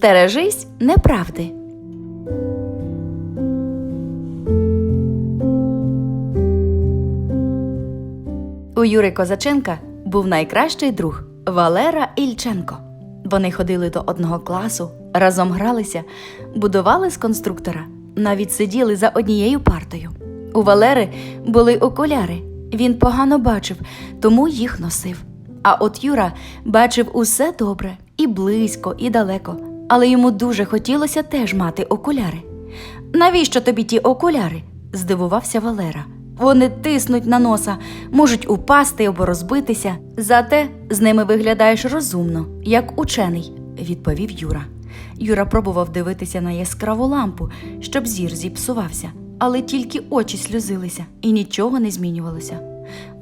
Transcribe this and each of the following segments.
Стережись неправди. У Юри Козаченка був найкращий друг Валера Ільченко. Вони ходили до одного класу, разом гралися, будували з конструктора, навіть сиділи за однією партою. У Валери були окуляри. Він погано бачив, тому їх носив. А от Юра бачив усе добре, і близько, і далеко, але йому дуже хотілося теж мати окуляри. Навіщо тобі ті окуляри? здивувався Валера. Вони тиснуть на носа, можуть упасти або розбитися. Зате з ними виглядаєш розумно, як учений, відповів Юра. Юра пробував дивитися на яскраву лампу, щоб зір зіпсувався, але тільки очі сльозилися і нічого не змінювалося.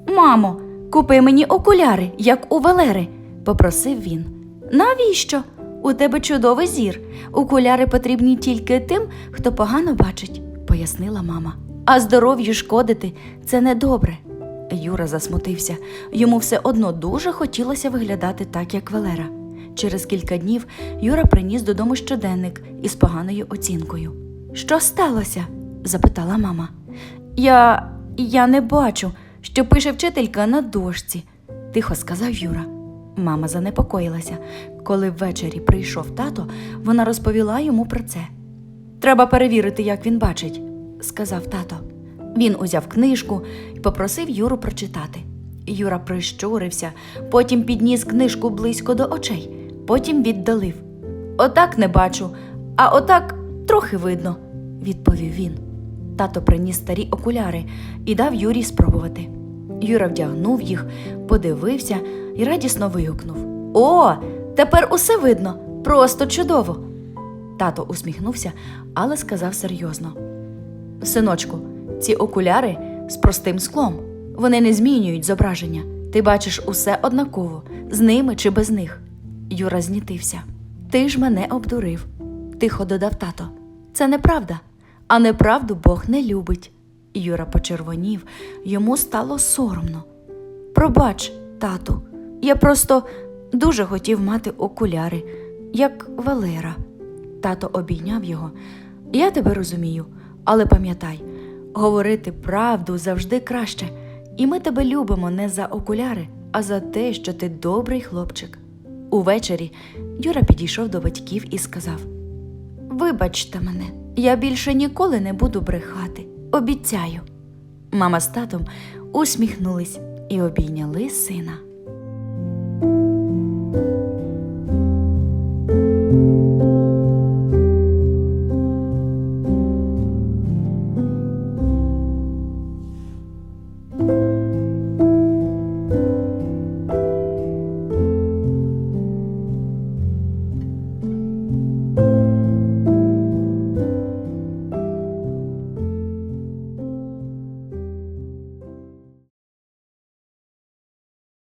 Мамо, купи мені окуляри, як у Валери, попросив він. Навіщо? У тебе чудовий зір. Окуляри потрібні тільки тим, хто погано бачить, пояснила мама. А здоров'ю шкодити це недобре. Юра засмутився. Йому все одно дуже хотілося виглядати так, як Валера. Через кілька днів Юра приніс додому щоденник із поганою оцінкою. Що сталося? запитала мама. Я. я не бачу, що пише вчителька на дошці, тихо сказав Юра. Мама занепокоїлася. Коли ввечері прийшов тато, вона розповіла йому про це. Треба перевірити, як він бачить, сказав тато. Він узяв книжку і попросив Юру прочитати. Юра прищурився, потім підніс книжку близько до очей, потім віддалив. Отак не бачу, а отак трохи видно, відповів він. Тато приніс старі окуляри і дав Юрі спробувати. Юра вдягнув їх, подивився і радісно вигукнув: О, тепер усе видно! Просто чудово! Тато усміхнувся, але сказав серйозно: Синочку, ці окуляри з простим склом. Вони не змінюють зображення. Ти бачиш усе однаково, з ними чи без них. Юра знітився. Ти ж мене обдурив, тихо додав тато. Це неправда, а неправду Бог не любить. Юра почервонів, йому стало соромно. Пробач, тату, я просто дуже хотів мати окуляри, як Валера. Тато обійняв його. Я тебе розумію, але пам'ятай, говорити правду завжди краще, і ми тебе любимо не за окуляри, а за те, що ти добрий хлопчик. Увечері Юра підійшов до батьків і сказав: Вибачте мене, я більше ніколи не буду брехати. Обіцяю. Мама з татом усміхнулись і обійняли сина.